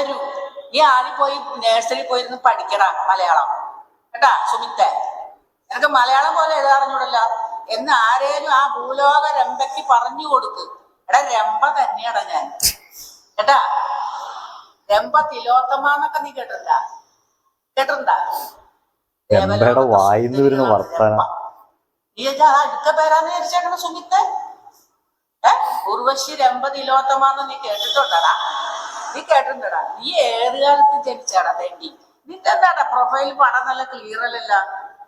വളരൂ നീ ആദ്യം പോയി നേഴ്സറി പോയിരുന്ന് പഠിക്കടാ മലയാളം. കേട്ടാ സുമിത്തെ? എനിക്ക് മലയാളം പോലെ എഴുതാറിഞ്ഞൂടല്ല എന്ന് ആരേലും ആ ഭൂലോക രംഭയ്ക്ക് പറഞ്ഞു കൊടുക്ക്. എടാ രംഭ തന്നെയാടാ ഞാൻ. കേട്ടാ? രംഭ തിലോത്തമാന്നൊക്കെ നീ കേട്ടില്ല കേട്ടിട്ടുണ്ടാ? വായിന്ന് വരുന്ന. നീ അടുത്ത പേരാന്ന് വിചാരിച്ചേക്കണ സുമിത്തെ? ഏ? ഉർവശി രംഭ തിലോത്തമാന്ന് നീ കേട്ടിട്ടുണ്ടടാ? നീ കേട്ടിട്ടുണ്ടടാ. നീ ഏത് കാലത്ത് ജനിച്ചാടാ തേണ്ടി നിന്റെ എന്താടാ പ്രൊഫൈൽ പടം നല്ല ക്ലിയർ അല്ലല്ല?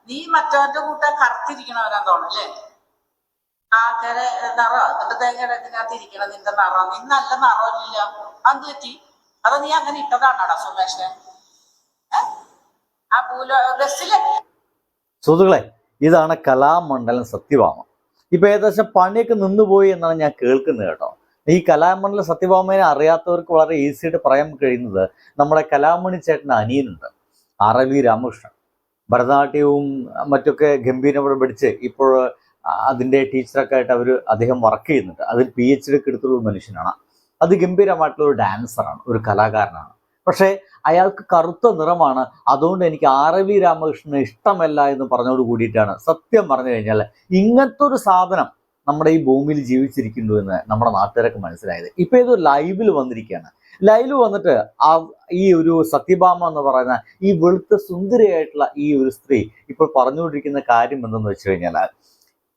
നീ മറ്റവന്റെ കൂട്ട കറുത്തിരിക്കണവനാ തോന്നല്ലേ ആക്കര നിറോ. എന്നിട്ട് തേങ്ങയുടെ ഇതിനകത്ത് ഇരിക്കണം നിന്റെ നിറ. നീ നല്ല നിറമില്ല അത് പറ്റി? അതോ നീ അങ്ങനെ ഇട്ടതാണോടാ സുമേഷ്? ആ പൂലോ ബസ്സിലെ? സുഹൃത്തുക്കളെ ഇതാണ് കലാമണ്ഡലം സത്യഭാമ. ഇപ്പൊ ഏകദേശം പണിയൊക്കെ നിന്നുപോയി എന്നാണ് ഞാൻ കേൾക്കുന്നത് കേട്ടോ. ഈ കലാമണ്ഡലം സത്യഭാമനെ അറിയാത്തവർക്ക് വളരെ ഈസി ആയിട്ട് പറയാൻ കഴിയുന്നത് നമ്മുടെ കലാമണി ചേട്ടന്റെ അനിയനുണ്ട്. R L V Ramakrishnan. ഭരതനാട്യവും മറ്റൊക്കെ ഗംഭീരവിടെ പഠിച്ച് ഇപ്പോൾ അതിന്റെ ടീച്ചറൊക്കെ ആയിട്ട് അവർ അദ്ദേഹം വർക്ക് ചെയ്യുന്നുണ്ട്. അതിൽ പി എച്ച് ഡി എടുത്തുള്ള ഒരു മനുഷ്യനാണ്. അതിഗംഭീരമായിട്ടുള്ള ഒരു ഡാൻസറാണ് ഒരു കലാകാരനാണ്. പക്ഷേ അയാൾക്ക് കറുത്ത നിറമാണ്. അതുകൊണ്ട് എനിക്ക് ആർ വി രാമകൃഷ്ണന് ഇഷ്ടമല്ല എന്ന് പറഞ്ഞോട് കൂടിയിട്ടാണ് സത്യം പറഞ്ഞു കഴിഞ്ഞാൽ ഇങ്ങനത്തെ ഒരു സാധനം നമ്മുടെ ഈ ഭൂമിയിൽ ജീവിച്ചിരിക്കുന്നു എന്ന് നമ്മുടെ നാട്ടുകാരൊക്കെ മനസ്സിലായത്. ഇപ്പൊ ഇത് ലൈവിൽ വന്നിരിക്കുകയാണ്. ലൈവിൽ വന്നിട്ട് ആ ഈ ഒരു സത്യഭാമ എന്ന് പറയുന്ന ഈ വെളുത്ത സുന്ദരിയായിട്ടുള്ള ഈ ഒരു സ്ത്രീ ഇപ്പോൾ പറഞ്ഞുകൊണ്ടിരിക്കുന്ന കാര്യം എന്തെന്ന് വെച്ച് കഴിഞ്ഞാൽ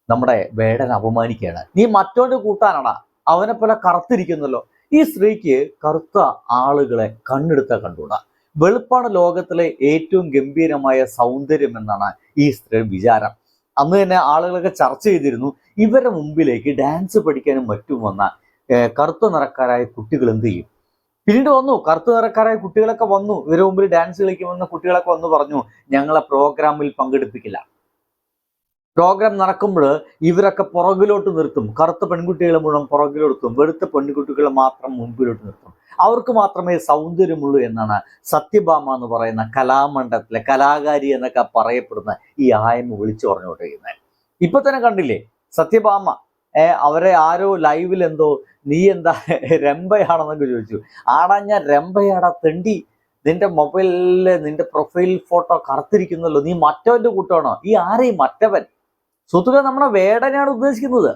നമ്മുടെ വേടൻ അപമാനിക്കുകയാണ്. നീ മറ്റോന്റെ കൂട്ടാനടാ. അവനെ പോലെ കറുത്തിരിക്കുന്നല്ലോ. ഈ സ്ത്രീക്ക് കറുത്ത ആളുകളെ കണ്ണെടുത്ത കണ്ടുകൂടാ. വെളുപ്പാണ് ലോകത്തിലെ ഏറ്റവും ഗംഭീരമായ സൗന്ദര്യം എന്നാണ് ഈ സ്ത്രീ വിചാരം. അന്ന് തന്നെ ആളുകളൊക്കെ ചർച്ച ചെയ്തിരുന്നു. ഇവരുടെ മുമ്പിലേക്ക് ഡാൻസ് പഠിക്കാനും മറ്റും വന്ന കറുത്ത നിറക്കാരായ കുട്ടികൾ എന്ത് ചെയ്യും? പിന്നീട് വന്നു. കറുത്ത നിറക്കാരായ കുട്ടികളൊക്കെ വന്നു. ഇവരുടെ മുമ്പിൽ ഡാൻസ് കളിക്കുമെന്ന കുട്ടികളൊക്കെ വന്നു പറഞ്ഞു ഞങ്ങളെ പ്രോഗ്രാമിൽ പങ്കെടുപ്പിക്കില്ല. പ്രോഗ്രാം നടക്കുമ്പോൾ ഇവരൊക്കെ പുറകിലോട്ട് നിർത്തും. കറുത്ത പെൺകുട്ടികളെ മുഴുവൻ പുറകിലോട്ട് വെളുത്ത പെൺകുട്ടികളെ മാത്രം മുമ്പിലോട്ട് നിർത്തും. അവർക്ക് മാത്രമേ സൗന്ദര്യമുള്ളൂ എന്നാണ് സത്യഭാമ എന്ന് പറയുന്ന കലാമണ്ഡലത്തിലെ കലാകാരി എന്നൊക്കെ പറയപ്പെടുന്ന ഈ ആയ്മ വിളിച്ചു പറഞ്ഞുകൊണ്ടിരിക്കുന്നത്. ഇപ്പൊ തന്നെ കണ്ടില്ലേ? സത്യഭാമ അവരെ ആരോ ലൈവിൽ എന്തോ നീ എന്താ രംഭയാണെന്നൊക്കെ ചോദിച്ചു. ആടാ ഞാൻ രംഭയാടാ തെണ്ടി. നിന്റെ മൊബൈലിൽ നിന്റെ പ്രൊഫൈൽ ഫോട്ടോ കറുത്തിരിക്കുന്നല്ലോ. നീ മറ്റവന്റെ കൂട്ടമാണോ? ഈ ആരെയും മറ്റവൻ. സുഹൃത്തുക്കളെ നമ്മുടെ വേടനെയാണ് ഉദ്ദേശിക്കുന്നത്.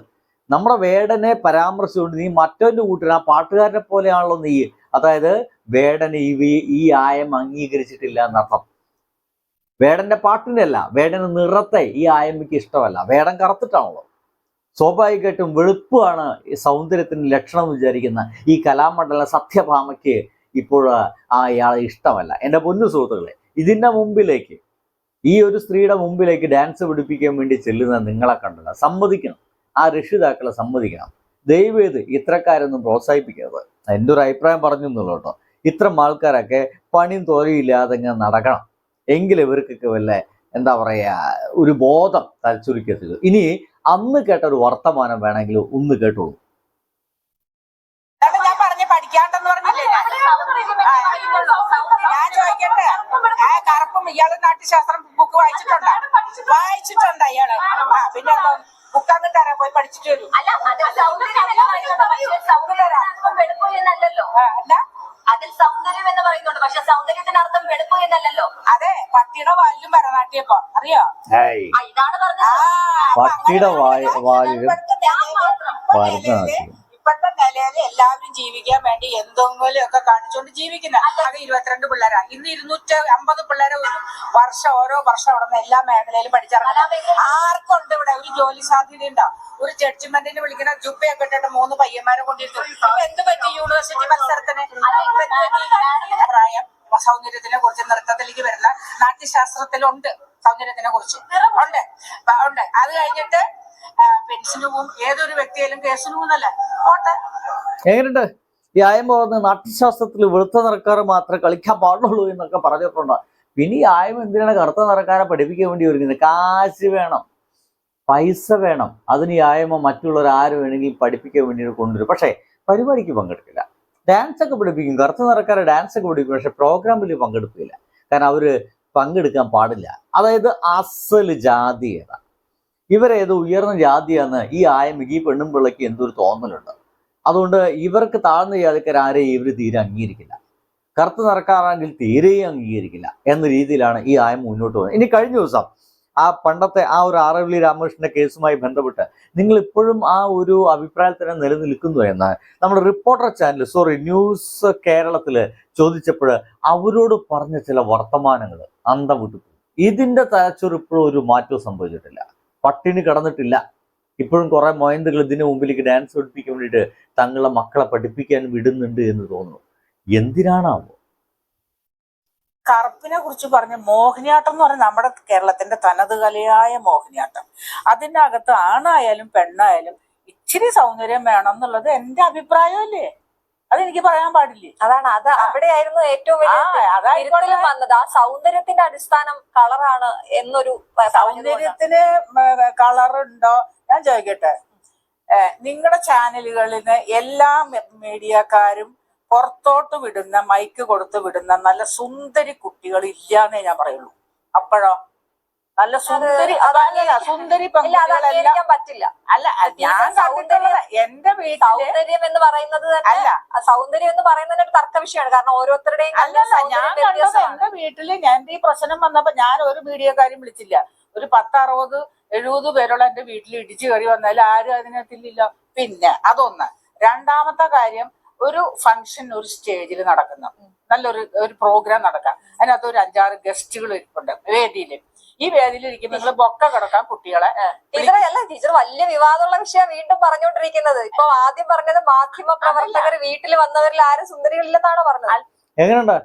നമ്മുടെ വേടനെ പരാമർശിച്ചുകൊണ്ട് നീ മറ്റൊരു കൂട്ടിന് ആ പാട്ടുകാരനെ പോലെയാണല്ലോ നീ. അതായത് വേടനെ ഈ ഈ ആയം അംഗീകരിച്ചിട്ടില്ല എന്നർത്ഥം. വേടന്റെ പാട്ടിന്റെ അല്ല വേടന്റെ നിറത്തെ ഈ ആയമ്മയ്ക്ക് ഇഷ്ടമല്ല. വേടൻ കറുത്തിട്ടാണല്ലോ. സ്വാഭാവികമായിട്ടും വെളുപ്പാണ് ഈ സൗന്ദര്യത്തിന് ലക്ഷണം എന്ന് വിചാരിക്കുന്ന ഈ കലാമണ്ഡല സത്യഭാമയ്ക്ക് ഇപ്പോൾ ആ ഇയാളെ ഇഷ്ടമല്ല. എന്റെ പൊന്നു സുഹൃത്തുക്കളെ ഇതിന്റെ മുമ്പിലേക്ക് ഈ ഒരു സ്ത്രീയുടെ മുമ്പിലേക്ക് ഡാൻസ് പഠിപ്പിക്കാൻ വേണ്ടി ചെല്ലുന്ന നിങ്ങളെ കണ്ടല്ല സമ്മതിക്കണം. ആ രക്ഷിതാക്കളെ സമ്മതിക്കണം. ദയവേത് ഇത്രക്കാരൊന്നും പ്രോത്സാഹിപ്പിക്കരുത്. എന്റെ ഒരു അഭിപ്രായം പറഞ്ഞു എന്നുള്ളൂ കേട്ടോ. ഇത്തരം ആൾക്കാരൊക്കെ പണിയും തോരയില്ലാതെ ഇങ്ങനെ നടക്കണം. എങ്കിൽ ഇവർക്കൊക്കെ വല്ല എന്താ പറയുക ഒരു ബോധം തലച്ചുരുക്കത്തില്ല ഇനി അന്ന് കേട്ട ഒരു വർത്തമാനം വേണമെങ്കിൽ ഒന്ന് കേട്ടോളൂ. ഞാൻ പഠിക്കാണ്ടെന്ന് പറഞ്ഞില്ലേ? ഞാൻ ചോദിക്കട്ടെ? ആ കറുപ്പും ഇയാൾ നാട്യശാസ്ത്രം ബുക്ക് വായിച്ചിട്ടുണ്ടോ? വായിച്ചിട്ടുണ്ടോ ഇയാൾ? ആ പിന്നെ ബുക്ക് അങ്ങ് തരാം പോയി പഠിച്ചിട്ട് വരും. അതിൽ സൗന്ദര്യം എന്ന് പറയുന്നുണ്ട്. പക്ഷെ സൗന്ദര്യത്തിനർത്ഥം വെളുപ്പ് എന്നല്ലല്ലോ. അതെ പട്ടിയുടെ വാലിലും ഭരതനാട്യപ്പോ. അറിയോ? ആ, ഇതാണ് പറഞ്ഞത്. പട്ടിയുടെ വാലിലും ഭരതനാട്യം. നിലയിൽ എല്ലാവരും ജീവിക്കാൻ വേണ്ടി എന്തെങ്കിലും ഒക്കെ കാണിച്ചുകൊണ്ട് ജീവിക്കുന്ന അത് ഇരുപത്തിരണ്ട് പിള്ളേരാ. ഇന്ന് ഇരുന്നൂറ്റി അമ്പത് പിള്ളേരെ ഒരു വർഷം ഓരോ വർഷം അവിടെ നിന്ന് എല്ലാ മേഖലയിലും പഠിച്ചിറങ്ങും ആർക്കുണ്ട് ഇവിടെ ഒരു ജോലി സാധ്യത ഉണ്ടോ? ഒരു ജഡ്ജ്മെന്റിന് വിളിക്കുന്ന ജുബയൊക്കെ ഇട്ടിട്ട് മൂന്ന് പയ്യന്മാരെ കൊണ്ടിരുന്നു. ഇപ്പൊ എന്ത് പറ്റി യൂണിവേഴ്സിറ്റി മത്സരത്തിന്? പ്രായം സൗന്ദര്യത്തിനെ കുറിച്ച് നൃത്തത്തിലേക്ക് വരുന്ന നാട്യശാസ്ത്രത്തിലുണ്ട് സൗന്ദര്യത്തിനെ കുറിച്ച്. ഉണ്ട്. ഉണ്ട്. അത് കഴിഞ്ഞിട്ട് പെൻഷനും പോവും ഏതൊരു വ്യക്തിയായാലും കേസിന് പോകുന്നല്ല പോട്ടെ. എങ്ങനെയുണ്ട്? ഈ ആയം പറഞ്ഞ് നാട്യശാസ്ത്രത്തിൽ വെളുത്ത നിറക്കാറ് മാത്രമേ കളിക്കാൻ പാടുള്ളൂ എന്നൊക്കെ പറഞ്ഞിട്ടുണ്ട്. പിന്നെ ഈ ആയം എന്തിനാണ് കറുത്ത നിറക്കാരെ പഠിപ്പിക്കാൻ വേണ്ടി ഒരുങ്ങുന്നത്? കാശ് വേണം. പൈസ വേണം. അതിന് ഈ ആയ്മ മറ്റുള്ളവർ ആര് വേണമെങ്കിൽ പഠിപ്പിക്കാൻ വേണ്ടി കൊണ്ടുവരും. പക്ഷേ പരിപാടിക്ക് പങ്കെടുക്കില്ല. ഡാൻസ് ഒക്കെ പഠിപ്പിക്കും. കറുത്ത നിറക്കാരെ ഡാൻസ് ഒക്കെ പഠിപ്പിക്കും. പക്ഷെ പ്രോഗ്രാമിൽ പങ്കെടുക്കില്ല കാരണം അവർ പങ്കെടുക്കാൻ പാടില്ല. അതായത് അസൽ ജാതി ഇവരേത് ഉയർന്ന ജാതിയാന്ന് ഈ ആയമ്മയ്ക്ക് ഈ പെണ്ണും പിള്ളയ്ക്ക് എന്തൊരു തോന്നലുണ്ട്? അതുകൊണ്ട് ഇവർക്ക് താഴ്ന്ന ജാതിക്കാർ ആരെയും ഇവർ തീരെ അംഗീകരിക്കില്ല. കറുത്ത നടക്കാറാണെങ്കിൽ തീരെയും അംഗീകരിക്കില്ല എന്ന രീതിയിലാണ് ഈ ആയം മുന്നോട്ട് പോകുന്നത്. ഇനി കഴിഞ്ഞ ദിവസം ആ പണ്ടത്തെ ആ ഒരു ആറവിളി രാമകൃഷ്ണന്റെ കേസുമായി ബന്ധപ്പെട്ട് നിങ്ങൾ ഇപ്പോഴും ആ ഒരു അഭിപ്രായത്തിൽ തന്നെ നിലനിൽക്കുന്നു എന്ന് നമ്മുടെ റിപ്പോർട്ടർ ചാനൽ സോറി ന്യൂസ് കേരളത്തിൽ ചോദിച്ചപ്പോൾ അവരോട് പറഞ്ഞ ചില വർത്തമാനങ്ങൾ അന്തം വിട്ടു. ഇതിന്റെ തലച്ചോറ് ഇപ്പോഴും ഒരു മാറ്റവും സംഭവിച്ചിട്ടില്ല. പട്ടിണി കടന്നിട്ടില്ല. ഇപ്പോഴും കുറെ മോയന്തുകൾ ഇതിനു മുമ്പിലേക്ക് ഡാൻസ് പഠിപ്പിക്കാൻ വേണ്ടിയിട്ട് തങ്ങളെ മക്കളെ പഠിപ്പിക്കാൻ വിടുന്നുണ്ട് എന്ന് തോന്നുന്നു. എന്തിനാണാവോ? കറുപ്പിനെ കുറിച്ച് പറഞ്ഞ മോഹിനിയാട്ടം എന്ന് പറഞ്ഞാൽ നമ്മുടെ കേരളത്തിന്റെ തനത് കലയായ മോഹിനിയാട്ടം. അതിന്റെ അകത്ത് ആണായാലും പെണ്ണായാലും ഇച്ചിരി സൗന്ദര്യം വേണം എന്നുള്ളത് എന്റെ അഭിപ്രായമല്ലേ അതെനിക്ക് പറയാൻ പാടില്ലേ? അതാണ് അത് അവിടെയായിരുന്നു ഏറ്റവും വലിയ വന്നത്. ആ സൗന്ദര്യത്തിന്റെ അടിസ്ഥാനം കളറാണ് എന്നൊരു സൗന്ദര്യത്തിന് കളറുണ്ടോ? ഞാൻ ചോദിക്കട്ടെ? നിങ്ങളുടെ ചാനലുകളിൽ എല്ലാ മീഡിയക്കാരും പുറത്തോട്ട് വിടുന്ന മൈക്ക് കൊടുത്ത് വിടുന്ന നല്ല സുന്ദരി കുട്ടികൾ ഇല്ലാന്നേ ഞാൻ പറയുള്ളൂ. അപ്പോഴോ? നല്ല സുന്ദരി അത് അതല്ല സുന്ദരി അംഗീകരിക്കാൻ പറ്റില്ല. അല്ല ഞാൻ കണ്ടിട്ടുള്ളത് എന്റെ വീട്ടിൽ സൗന്ദര്യം എന്ന് പറയുന്നത് അല്ല. സൗന്ദര്യം എന്ന് പറയുന്നതിന് ഒരു തർക്ക വിഷയമാണ്. കാരണം ഓരോരുത്തരുടെയും അല്ലല്ല ഞാൻ കണ്ടത്. എന്റെ വീട്ടിൽ ഞാൻ ഈ പ്രശ്നം വന്നപ്പോ ഞാൻ ഒരു മീഡിയക്കാരും വിളിച്ചില്ല. ഒരു പത്തറുപത് എഴുപത് പേരോളം എന്റെ വീട്ടിൽ ഇടിച്ചു കയറി വന്നാൽ ആരും അതിനകത്തില്ല പിന്നെ അതൊന്ന്. രണ്ടാമത്തെ കാര്യം ഒരു ഫംഗ്ഷൻ ഒരു സ്റ്റേജിൽ നടക്കുന്നു. നല്ലൊരു ഒരു പ്രോഗ്രാം നടക്കാം. അതിനകത്ത് ഒരു അഞ്ചാറ് ഗസ്റ്റുകൾ ഇരിപ്പുണ്ട്. വേദിയിൽ ഈ വേദിയിൽ ഇരിക്കുമ്പോൾ നിങ്ങൾ ബൊക്ക കിടക്കാൻ കുട്ടികളെ. ടീച്ചറെ അല്ല ടീച്ചർ വലിയ വിവാദമുള്ള വിഷയം വീണ്ടും പറഞ്ഞുകൊണ്ടിരിക്കുന്നത്. ഇപ്പൊ ആദ്യം പറഞ്ഞത് മാധ്യമ പ്രവർത്തകർ വീട്ടിൽ വന്നവരിൽ ആരും സുന്ദരികളില്ലെന്നാണ് പറഞ്ഞത്? എങ്ങനെയുണ്ട്?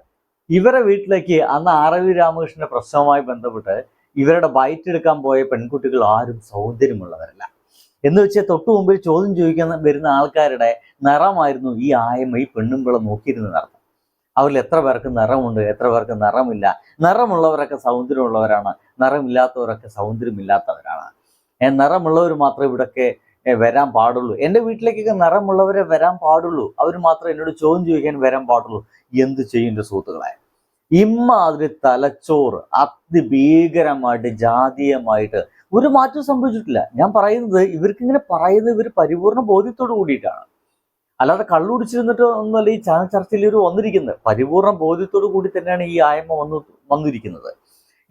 ഇവരെ വീട്ടിലേക്ക് അന്ന് ആറവി രാമകൃഷ്ണന്റെ പ്രശ്നവുമായി ബന്ധപ്പെട്ട് ഇവരുടെ ബൈറ്റ് എടുക്കാൻ പോയ പെൺകുട്ടികൾ ആരും സൗന്ദര്യമുള്ളവരല്ല. എന്ന് വെച്ചാൽ തൊട്ടു മുമ്പിൽ ചോദ്യം ചോദിക്കാൻ വരുന്ന ആൾക്കാരുടെ നിറമായിരുന്നു ഈ ആയമ്മ ഈ പെണ്ണുമ്പിള നോക്കിയിരുന്ന നിറം അവരിൽ എത്ര പേർക്ക് നിറമുണ്ട് എത്ര പേർക്ക് നിറമില്ല. നിറമുള്ളവരൊക്കെ സൗന്ദര്യമുള്ളവരാണ്. നിറമില്ലാത്തവരൊക്കെ സൗന്ദര്യമില്ലാത്തവരാണ്. നിറമുള്ളവർ മാത്രമേ ഇവിടൊക്കെ വരാൻ പാടുള്ളൂ. എന്റെ വീട്ടിലേക്കൊക്കെ നിറമുള്ളവരെ വരാൻ പാടുള്ളൂ. അവർ മാത്രം എന്നോട് ചോദ്യം ചോദിക്കാൻ വരാൻ പാടുള്ളൂ. എന്ത് ചെയ്യും എന്റെ സുഹൃത്തുക്കളെ? ഇമ്മാതിരി തലച്ചോറ് അതിഭീകരമായിട്ട് ജാതീയമായിട്ട് ഒരു മാറ്റം സംഭവിച്ചിട്ടില്ല. ഞാൻ പറയുന്നത് ഇവർക്കിങ്ങനെ പറയുന്നത് ഇവർ പരിപൂർണ ബോധ്യത്തോട് കൂടിയിട്ടാണ്. അല്ലാതെ കള്ളുടിച്ചിരുന്നിട്ട് ഒന്നുമല്ല ഈ ചാനൽ ചർച്ചയിൽ ഒരു വന്നിരിക്കുന്നത്. പരിപൂർണ ബോധ്യത്തോടു കൂടി തന്നെയാണ് ഈ ആയ്മ വന്നു വന്നിരിക്കുന്നത്.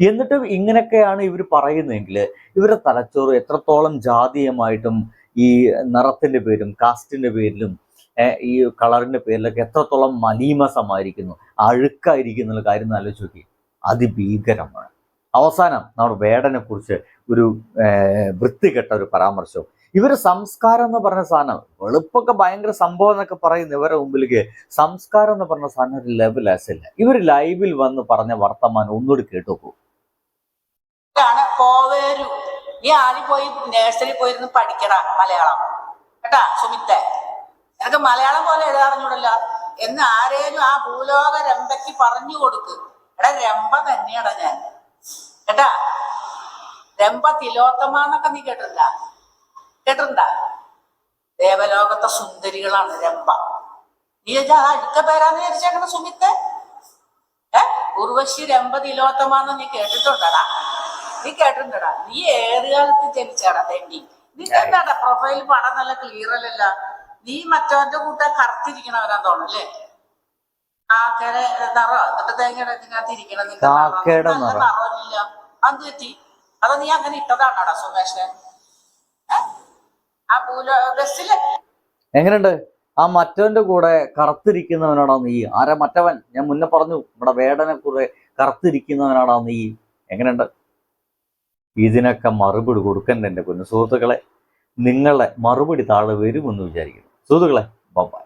എന്നിട്ടും ഇങ്ങനെയൊക്കെയാണ് ഇവർ പറയുന്നതെങ്കിൽ ഇവരുടെ തലച്ചോറ് എത്രത്തോളം ജാതീയമായിട്ടും ഈ നിറത്തിന്റെ പേരും കാസ്റ്റിന്റെ പേരിലും ഈ കളറിന്റെ പേരിലൊക്കെ എത്രത്തോളം മലീമസമായിരിക്കുന്നു അഴുക്കായിരിക്കുന്ന കാര്യം ഒന്ന് ആലോചിച്ച് നോക്കി. അതിഭീകരമാണ്. അവസാനം നമ്മുടെ വേടനെക്കുറിച്ച് ഒരു വൃത്തികെട്ട ഒരു പരാമർശവും ഇവർ സംസ്കാരം എന്ന് പറഞ്ഞ സാധനം വെളുപ്പൊക്കെ ഭയങ്കര സംഭവം എന്നൊക്കെ പറയുന്ന ഇവരുടെ മുമ്പിലേക്ക് സംസ്കാരം എന്ന് പറഞ്ഞ സാധനം ഒരു ലെവൽ ആസില്ല ഇവർ ലൈവിൽ വന്ന് പറഞ്ഞ വർത്തമാനം ഒന്നുകൂടി കേട്ടു നോക്കൂ. ആണ് കോവേരു. നീ ആദ്യം പോയി നേഴ്സറി പോയിരുന്ന് പഠിക്കടാ മലയാളം. കേട്ടാ സുമിത്തെ? നിനക്ക് മലയാളം പോലെ എഴുതാറിഞ്ഞൂടല്ല എന്ന് ആരേലും ആ ഭൂലോക രംഭയ്ക്ക് പറഞ്ഞു കൊടുക്ക്. എടാ രംഭ തന്നെയാടാ ഞാൻ. കേട്ടാ? രംഭ തിലോത്തമാന്നൊക്കെ നീ കേട്ടിട്ടുണ്ട? കേട്ടിട്ടുണ്ടാ? ദേവലോകത്തെ സുന്ദരികളാണ് രംഭ. നീ അടുത്ത പേരാന്ന് വിചാരിച്ചേക്കണ സുമിത്തെ? ഏ? ഉർവശി രംഭ തിലോത്തമാന്ന് നീ കേട്ടിട്ടുണ്ടടാ? നീ കേട്ടിട്ടുണ്ടടാ? നീ ഏത് കാലത്ത് ജനിച്ചാടാ തെണ്ടി? നീ എന്താടാ പ്രൊഫൈൽ പടം നല്ല ക്ലിയർ അല്ലല്ല? നീ മറ്റവന്റെ കൂട്ടെ കറുത്തിരിക്കണവരാ തോന്നല്ലേ കാക്കര നിറോ. എന്നിട്ട് തേങ്ങയുടെ ഇതിനകത്ത് ഇരിക്കണം നിന്റെ നിറം. കാക്കയുടെ നല്ല നിറം. നിറമില്ല അത് തെറ്റി. അതോ നീ അങ്ങനെ ഇട്ടതാണോടാ സുമേഷ്? ഏ? എങ്ങനെയുണ്ട്? ആ മറ്റവന്റെ കൂടെ കറുത്തിരിക്കുന്നവനാടാ നീ? ആരാ മറ്റവൻ? ഞാൻ മുന്നേ പറഞ്ഞു നമ്മുടെ വേടനെ കൂടെ കറുത്തിരിക്കുന്നവനാടാ നീ? എങ്ങനെയുണ്ട്? ഇതിനൊക്കെ മറുപടി കൊടുക്കണ്ട എന്റെ കുഞ്ഞു സുഹൃത്തുക്കളെ. നിങ്ങളെ മറുപടി താഴെ വരുമെന്ന് വിചാരിക്കുന്നു. സുഹൃത്തുക്കളെ ബൈ